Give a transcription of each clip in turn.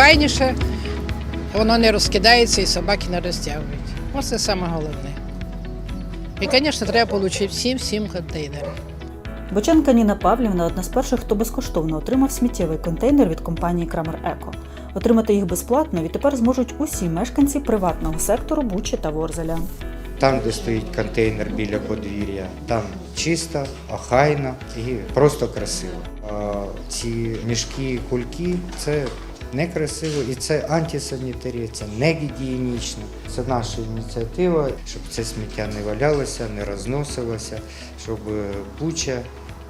охайніше, воно не розкидається і собаки не розтягують. Ось це саме головне. І, звісно, треба отримати всім всім контейнери. Боченка Ніна Павлівна одна з перших, хто безкоштовно отримав сміттєвий контейнер від компанії Крамер Еко. Отримати їх безплатно відтепер зможуть усі мешканці приватного сектору Бучі та Ворзеля. Там, де стоїть контейнер біля подвір'я, там чисто, охайно і просто красиво. А ці мішки, кульки це некрасиво і це антисанітарія, це не гігієнічно. Це наша ініціатива, щоб це сміття не валялося, не розносилося, щоб Буча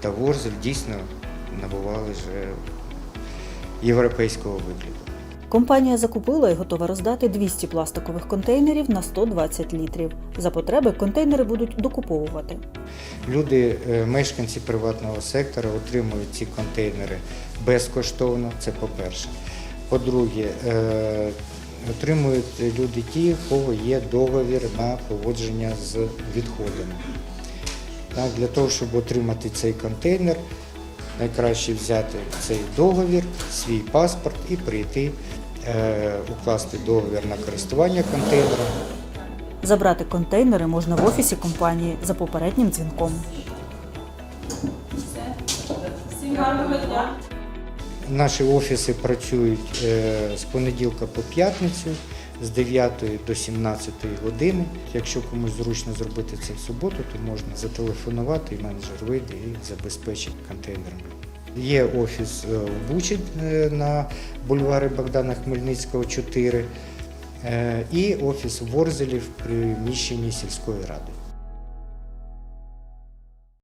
та Ворзель дійсно набували вже європейського вигляду. Компанія закупила і готова роздати 200 пластикових контейнерів на 120 літрів. За потреби контейнери будуть докуповувати. Люди, е, мешканці приватного сектора, отримують ці контейнери безкоштовно. Це по-перше. По-друге, е, отримують люди ті, у кого є договір на поводження з відходами. Так, для того, щоб отримати цей контейнер, найкраще взяти цей договір, свій паспорт і прийти, е, укласти договір на користування контейнером. Забрати контейнери можна в офісі компанії за попереднім дзвінком. Наші офіси працюють е, з понеділка по п'ятницю з 9 до 17 години. Якщо комусь зручно зробити це в суботу, то можна зателефонувати, і менеджер вийде і забезпечить контейнерами. Є офіс е, в Бучі е, на бульварі Богдана Хмельницького, 4, е, і офіс в Ворзелі в приміщенні сільської ради.